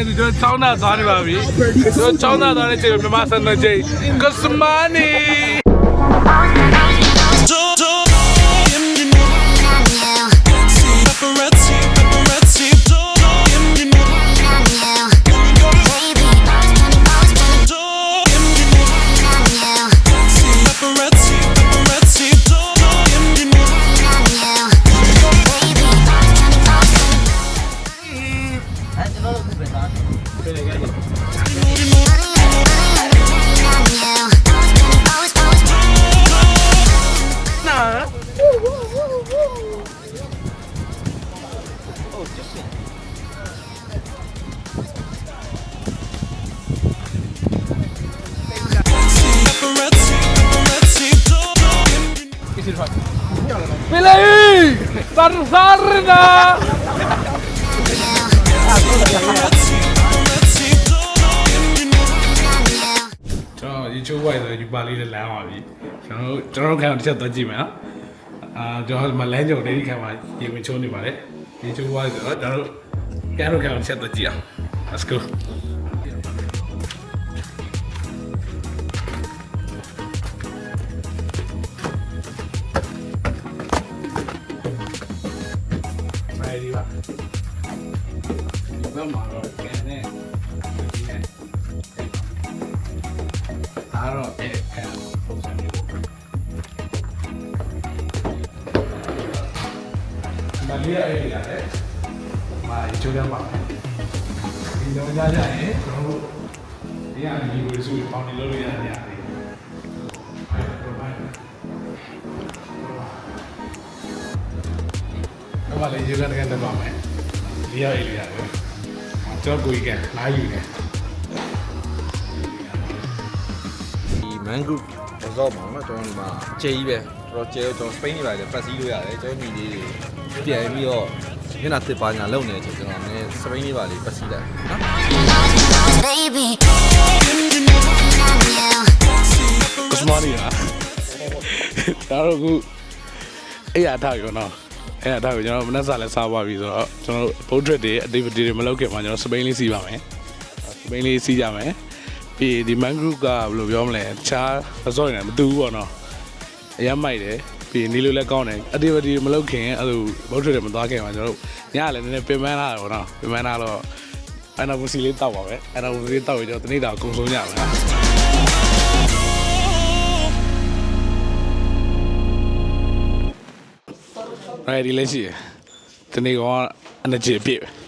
ထိုင်ရလာမှလည်းရှိနေတယ်ဒီတော့ချောင်းသားသွားနေပါပြီဒီတော့ချောင်းသားသွားတဲ့ချိန်မှာမြန်မာစံတော်ချိန်ကစမနီ انصرنا ။ကျွန်တော် YouTube ဝိုက်ဆိုယူပါလေးလည်းလမ်းပါပြီ။ကျွန်တော်တို့ကျွန်တော်တို့ခံတစ်ချက်သွားကြည့်မယ်နော်။အာကျွန်တော်မလမ်းကြုံနေဒီခံမှာရေဝင်ချိုးနေပါတယ်။ YouTube ဝိုက်ဆိုတော့ကျွန်တော်တို့ကဲတို့ခံတစ်ချက်သွားကြည့်အောင်။ Let's go ။ အားတော့အဲ့ခံပုံစံမျိုးမလေးရအဲ့ရတယ်မာချိုးရမှာဒီတော့ကြာကြာရင်ကျွန်တော်တို့ဒီအမီကိုစုပေါင်းနေလို့ရရတယ်အဲ့တော့ဘာလဲတော့လည်းရေလက်တကနေပါမယ်ဒီရအေးလေးရတယ်ကျွန်တော်ကိုကြီးကလာယူတ ယ်ဒီ man group resort ပါတော့ကျွန်တော်ဒီမှာကျဲကြီးပဲတော်တော်ကျဲတော့ကျွန်တော် Spain နေပါလေပတ်စည်းလို့ရတယ်ကျွန်တော်ညီလေးတွေပြန်ပြီးတော့မျက်နှာတစ်ပါညာလုံနေတဲ့အချိန်ကျွန်တော်လည်း Spain နေပါလေပတ်စည်းတယ်နော် Baby, ကစမနီလားဒါတော့ခုအဲ့ရထားရောနော်အဲ့ရထားကိုကျွန်တော်မနေ့ကလည်းစားပါပြီဆိုတော့ကျွန်တော်ဘုတ်ထရက်တွေ activity တွေမလုပ်ခင်မှာကျွန်တော်စပိန်လေးစီးပါမယ်စပိန်လေးစီးကြမယ် ပြီးဒီ man group ကဘယ်လိုပြောမလဲတခြား resort တွေနဲ့မတူဘူးပေါ့နော်အရင်မိုက်တယ်ပြီးနေလို့လည်းကောင်းတယ် activity တွေမလုပ်ခင်အဲ့လိုဘုတ်ထရက်တွေမသွားခင်မှာကျွန်တော်တို့ညလည်းနည်းနည်းပင်ပန်းလာတယ်ပေါ့နော်ပင်ပန်းလာတော့အနာဘူစီလေးတောက်ပါပဲအနာဘူစီလေးတောက်ပြီးတော့တနေ့တာအကုန်ဆုံးကြပါမယ်အဲ့ဒီလည်းရှိတယ်။ဒီနေ့ကောင်ကအနကြည့်ပြည့်ပဲ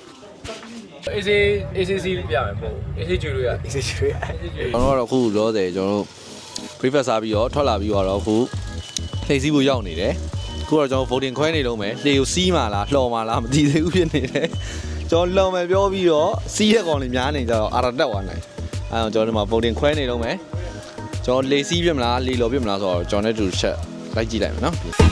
အေးစေးအေးစေးစီးပြမယ်ပို့အေးစေးကျွေးလို့ရအေးစေးကျွေးအေးစေးကျွေးကျွန်တော်ကတော့အခုလောတယ်ကျွန်တော်တို့ breakfast စားပြီးတော့ထွက်လာပြီးတော့အခုလှည့်စည်းဖို့ရောက်နေတယ်အခုတော့ကျွန်တော် voting ခွဲနေတော့မယ်လှေကိုစီးမှလားလှော်မှလားမသိသေးဘူးဖြစ်နေတယ်ကျွန်တော်လှော်မယ်ပြောပြီးတော့စီးတဲ့ကောင်လေးများနေကြတော့အာရတက်သွားနိုင်အဲတော့ကျွန်တော်ဒီမှာ voting ခွဲနေတော့မယ်ကျွန်တော်လေစီးပြမလားလေလော်ပြမလားဆိုတော့ကျွန်တော်နဲ့တူချက်လိုက်ကြည့်လိုက်မယ်နော်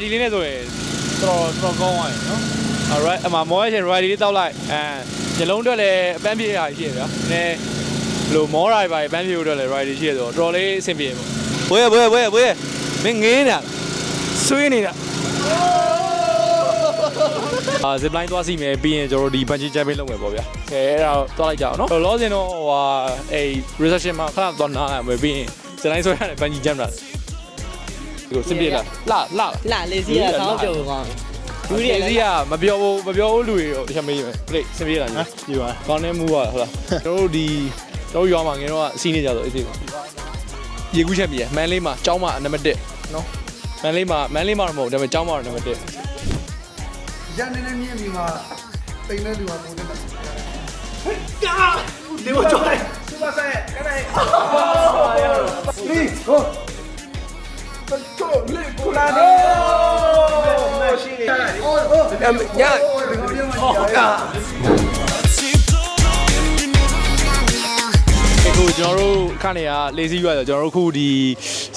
rider လေးနဲ့ဆိုရင်တော်တော်တော်ကောင်းသွားတယ်နော် alright အမမောရရှင် rider လေးတောက်လိုက်အဲညလုံးအတွက်လည်းအပန်းပြေးရရှိရဗျာနည်းလို့မောရပါပန်းပြေးအတွက်လည်း rider ရှိရဆိုတော့တော်လေးအဆင်ပြေပေါ့ဘွဲဘွဲဘွဲဘွဲမင်းငင်းနေတာဆွေးနေတာအာ zip line သွားစီမယ်ပြီးရင်ကျွန်တော်တို့ဒီ bungee jumping လုပ်မယ်ပေါ့ဗျာအဲအဲ့ဒါတော့လိုက်ကြအောင်နော်လောစင်တော့ဟိုဟာအဲ reception မှာခဏတော့နားရမယ်ပြီးရင် zip line ဆွဲရတယ် bungee jump တာ ဒီလိုစင်ပြေလားလှလှလာလေးစီးရကောင်းပြုတ်ကောင်းလူတွေစီကမပြောဘူးမပြောဘူးလူတွေတော့တခြားမေးမယ်ပြိစင်ပြေးလာညီပြေပါကောင်းနေမှုပါဟုတ်လားကျွန်တော်တို့ဒီကျွန်တော်ရွာမှာငယ်တော့စီးနေကြတော့အေးစေးပါရေကူးချက်ပြေမန်လေးမှာကျောင်းမှာနံပါတ်1နော်မန်လေးမှာမန်လေးမှာတော့မဟုတ်ဒါပေမဲ့ကျောင်းမှာတော့နံပါတ်1ရန်နေနေမြင့်ပြီးမှတိမ်တဲ့လူကပိုတက်တယ် အခုကျွန်တော်တို့ခန့်နေရ lazy ရွာဆိုကျွန်တော်တို့အခုဒီ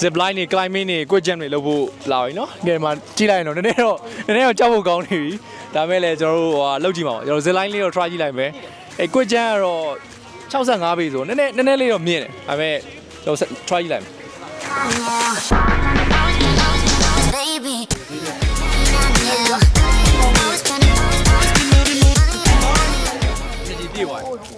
zip line တွေ climbing တွေ quick jump တွေလုပ်ဖို့လာပြီเนาะဒီမှာကြည့်လိုက်ရင်တော့နည်းနည်းတော့နည်းနည်းတော့ကြောက်ဖို့ကောင်းနေပြီဒါမဲ့လည်းကျွန်တော်တို့ဟိုလုပ်ကြည့်ပါဦးကျွန်တော် zip line လေးတော့ try ကြည့်လိုက်မယ်အဲ quick jump ကတော့65ပေဆိုနည်းနည်းနည်းနည်းလေးတော့မြင့်တယ်ဒါမဲ့ကျွန်တော် try ကြည့်လိုက်မယ်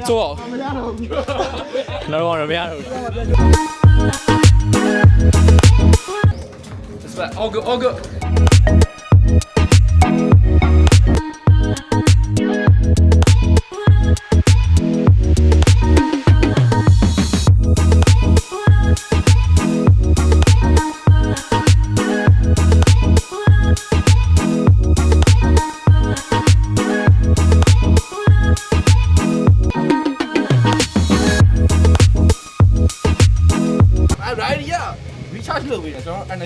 အဲလောလောကျွန်တော်ပြုတ်ကြ လုပ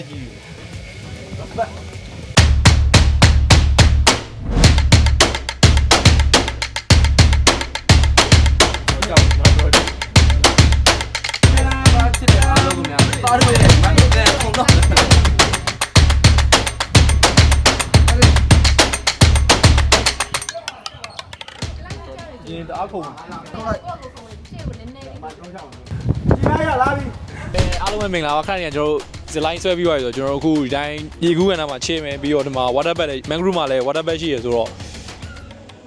်ပေးတယ်ကျွန်တော် energy ရင်တအားခုံအားလုံးပဲမင်္ဂလာပါခဏနေကျွန်တော်တို့ဇလိုင်းဆွဲပြီးသွားပြီဆိုတော့ကျွန်တော်တို့အခုဒီတိုင်းရေကူးကန်နာမှာချေမယ်ပြီးတော့ဒီမှာ water bed လေး mangrove မှာလည်း water bed ရှိရယ်ဆိုတော့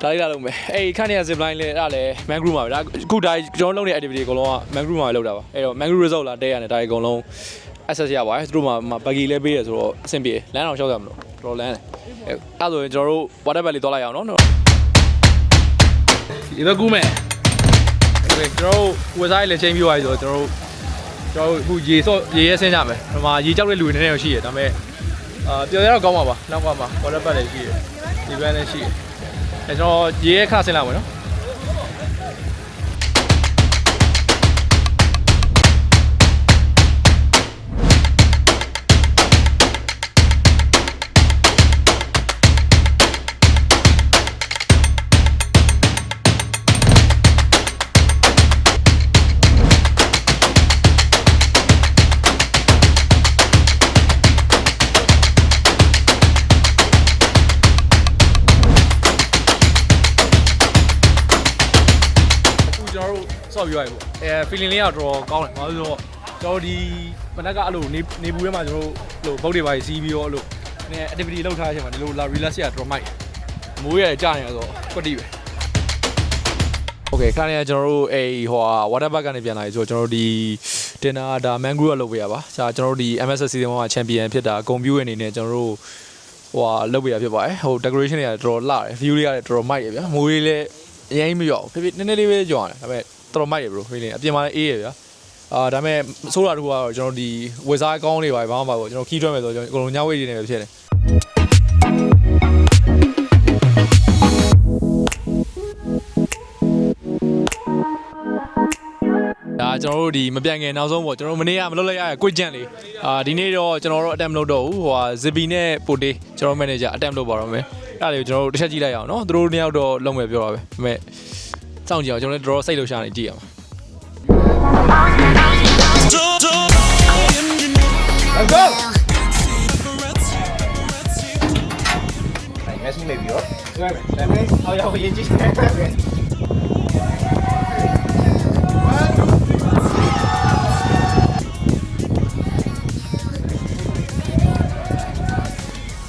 ဒါလေးလာလုပ်မယ်အဲ့ခန့်နေရ zip line လဲအဲ့ဒါလဲ mangrove မှာပဲဒါအခုဒါကျွန်တော်လုပ်နေတဲ့ activity အကုန်လုံးက mangrove မှာပဲလုပ်တာပါအဲ့တော့ mangrove resort လာတဲရတယ်ဒါအကုန်လုံး access ရပါတယ်သူတို့မှာ buggy လဲပေးရယ်ဆိုတော့အဆင်ပြေလမ်းအောင်ရှောက်ရမလို့တော်တော်လမ်းတယ်အဲ့ဒါဆိုရင်ကျွန်တော်တို့ water bed လေးသွားလိုက်အောင်နော်ဒီဘက်ကူးမယ်ကျွန်တော်တို့ဝက်ဆိုက်လည်းချိန်ပြီးသွားပြီဆိုတော့ကျွန်တော်တို့ ကျွန်တော်တို့အခုရေဆော့ရေရဲဆင်းကြမယ်ဒီမှာရေကြောက်တဲ့လူတွေနည်းနည်းတော့ရှိရဒါပေမဲ့အာပျော်ရတော့ကောင်းပါပါနောက်ကမှ water park လည်းရှိရဒီဘက်လည်းရှိရအဲကျွန်တော်ရေရဲခါဆင်းလာမယ်နော် ကျွန်တော်တို့ဆော့ပြီးသွားပြီပေါ့အဲ feeling လေးကတော်တော်ကောင်းတယ်ဘာလို့လဲဆိုတော့ကျွန်တော်ဒီမနက်ကအဲ့လိုနေနေဘူးထဲမှာကျွန်တော်တို့ဟိုဘုတ်တွေပါစီးပြီးတော့အဲ့လိုနည်း activity လုပ်ထားတဲ့အချိန်မှာဒီလိုလာ relax ရတော်တော်မိုက်မိုးရကြာနေရဆိုကွက်တီပဲโอเคခါနေကကျွန်တော်တို့အဲဟိုဟာ water park ကနေပြန်လာပြီဆိုတော့ကျွန်တော်တို့ဒီ dinner ဒါ mangrove ကလုပ်ပေးရပါဆာကျွန်တော်တို့ဒီ MSS season 1မှာ champion ဖြစ်တာဂုံပြူးအနေနဲ့ကျွန်တော်တို့ဟိုဟာလုပ်ပေးရဖြစ်ပါတယ်ဟို decoration တွေကတော်တော်လှတယ် view တွေကလည်းတော်တော်မိုက်ရဗျာမိုးလေးလည်းအရင်မရောဖြစ်ဖြစ်နည်းနည်းလေးပဲကြော်ရတယ်ဒါပေမဲ့ တော်တော်မိုက်ရ bro feeling အပြင်မှာလည်းအေးရဗျာအာဒါပေမဲ့ဆိုးတာတခုကတော့ကျွန်တော်ဒီဝက်စားအကောင်းတွေပါဘာမှမပါဘူးကျွန်တော်ခီးထွက်မယ်ဆိုတော့ကျွန်တော်အကုန်လုံးညဝေးတွေနေပဲဖြစ်တယ်ဒါကျွန်တော်တို့ဒီမပြတ်ငယ်နောက်ဆုံးပေါ့ကျွန်တော်တို့မနေ့ကမလုပ်လိုက်ရကွစ်ဂျန်လေးအာဒီနေ့တော့ကျွန်တော်တို့ attempt လုပ်တော့ဘူးဟိုဟာ zippy နဲ့ပိုတေးကျွန်တော် manager attempt လုပ်ပါတော့မယ်အဲ့ဒါလေးကိုကျွန်တော်တို့တစ်ချက်ကြည့်လိုက်အောင်နော်သူတို့နှစ်ယောက်တော့လုံးမယ်ပြောတာပဲဒါပေမဲ့ စောင့်ကြည့်အောင်ကျွန်တော်လည်းတော်တော်စိတ်လှုပ်ရှားနေကြည့်အောင်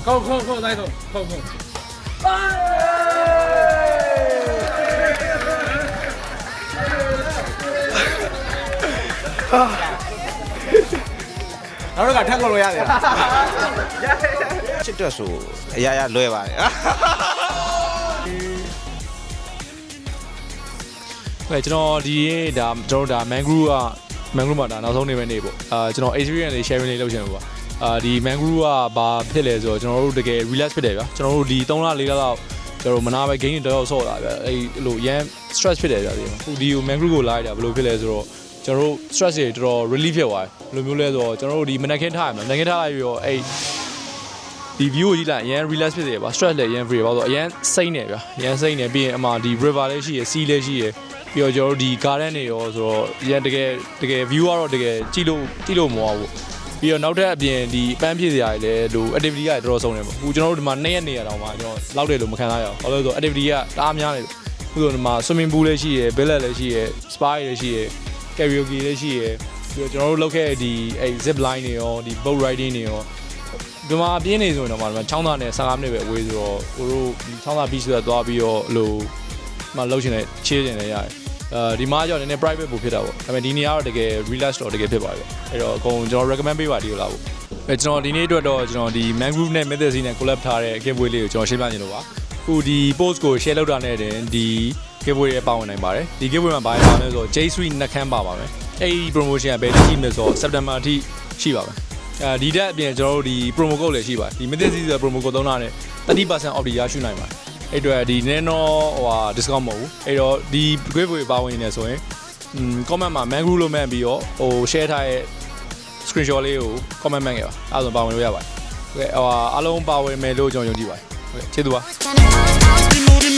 扣扣扣，再扣扣扣。 နောက်တော့ကထပ်ကုန်လို့ရတယ်ချစ်တွက်ဆိုအရာရာလွဲပါတယ်ဟဲ့ကျွန်တော်ဒီရေးဒါကျွန်တော်တို့ဒါ mangrove က mangrove မှာဒါနောက်ဆုံးနေမဲ့နေပေါ့အာကျွန်တော် experience လေး sharing လေးလုပ်ချင်လို့ပါအာဒီ mangrove ကဘာဖြစ်လဲဆိုတော့ကျွန်တော်တို့တကယ် relax ဖြစ်တယ်ဗျာကျွန်တော်တို့ဒီ3လ4လလောက်ကျွန်တော်မနာပဲ game တွေတော့ဆော့တာဗျာအဲ့လိုရန် stress ဖြစ်တယ်ဗျာဒီဟိုဒီကို mangrove ကိုလာရတာဘယ်လိုဖြစ်လဲဆိုတော့ ကျွန်တော်တို့ stress တွေတော်တော် relief ဖြစ်သွားတယ်ဘယ်လိုမျိုးလဲဆိုတော့ကျွန်တော်တို့ဒီမနက်ခင်းထားရမှာမနက်ခင်းထားလိုက်ပြီးတော့အဲ့ဒီ view ကိုကြည့်လိုက်အရင် relax ဖြစ်တယ်ပါ stress လည်းအရင် free ပါဆိုတော့အရင်စိတ်နေဗျာအရင်စိတ်နေပြီးရင်အမှဒီ river လည်းရှိရယ် sea လည်းရှိရယ်ပြီးတော့ကျွန်တော်တို့ဒီ garden တွေရောဆိုတော့အရင်တကယ်တကယ် view ကတော့တကယ်ကြည့်လို့ကြည့်လို့မဟုတ်ဘူးပြီးတော့နောက်ထပ်အပြင်ဒီပန်းဖြည့်စရာတွေလည်းလို activity ကတော်တော်ဆုံးတယ်ပေါ့အခုကျွန်တော်တို့ဒီမှာ2ရက်နေရတော့မှကျွန်တော်လောက်တယ်လို့မခံစားရအောင်ဘာလို့လဲဆိုတော့ activity ကတအားများနေလို့အခုဆိုဒီမှာ swimming pool လည်းရှိရယ် billet လည်းရှိရယ် spa လည်းရှိရယ် karaoke လည်းရှိရယ်ပြီးတော့ကျွန်တော်တို့လုပ်ခဲ့တဲ့ဒီအဲ့ zip line တွေရောဒီ boat riding တွေရောဒီမှာပြင်းနေဆိုရင်တော့မှဒီမှာချောင်းသားနဲ့15မိနစ်ပဲဝေးဆိုတော့ကိုတို့ဒီချောင်းသား beach ဆိုတာသွားပြီးတော့အလိုမှလှုပ်ရှင်နဲ့ချေးရှင်နဲ့ရတယ်အဲဒီမှာကြောင့်နည်းနည်း private ပို့ဖြစ်တာပေါ့ဒါပေမဲ့ဒီနေရာကတော့တကယ် relax တော့တကယ်ဖြစ်ပါတယ်အဲ့တော့အကုန်ကျွန်တော် recommend ပေးပါဒီလိုလားပေါ့အဲကျွန်တော်ဒီနေ့အတွက်တော့ကျွန်တော်ဒီ mangrove နဲ့ method စီနဲ့ collab ထားတဲ့ giveaway လေးကိုကျွန်တော်ရှင်းပြနေလို့ပါအခုဒီ post ကို share လုပ်တာနဲ့တင်ဒီ giveaway ရဲ့ပါဝင်နိုင်ပါတယ်ဒီ giveaway မှာဘာလဲပါလဲဆိုတော့ J Suite နှက်ခမ်းပါပါမယ်အဲ့ဒီ promotion ကဘယ်နေ့ရှိမလဲဆိုတော့ September အထိရှိပါမယ်အဲဒီတက်အပြင်ကျွန်တော်တို့ဒီ promo code လည်းရှိပါတယ်ဒီ method စီဆိုတဲ့ promo code သုံးတာနဲ့30% off ရရှိနိုင်ပါတယ်အဲ့တော့ဒီနည်းတော့ဟိုဟာ discount မဟုတ်ဘူးအဲ့တော့ဒီ giveaway ပါဝင်နေဆိုရင် comment မှာ mangrove လို့မှတ်ပြီးတော့ဟို share ထားတဲ့ screenshot လေးကို comment မှတ်ခဲ့ပါအဲ့ဒါဆိုပါဝင်လို့ရပါတယ်ဟုတ်ကဲ့ဟိုအားလုံးပါဝင်မယ်လို့ကျွန်တော်ယုံကြည်ပါတယ်ဟုတ်ကဲ့ကျေးဇူးပါ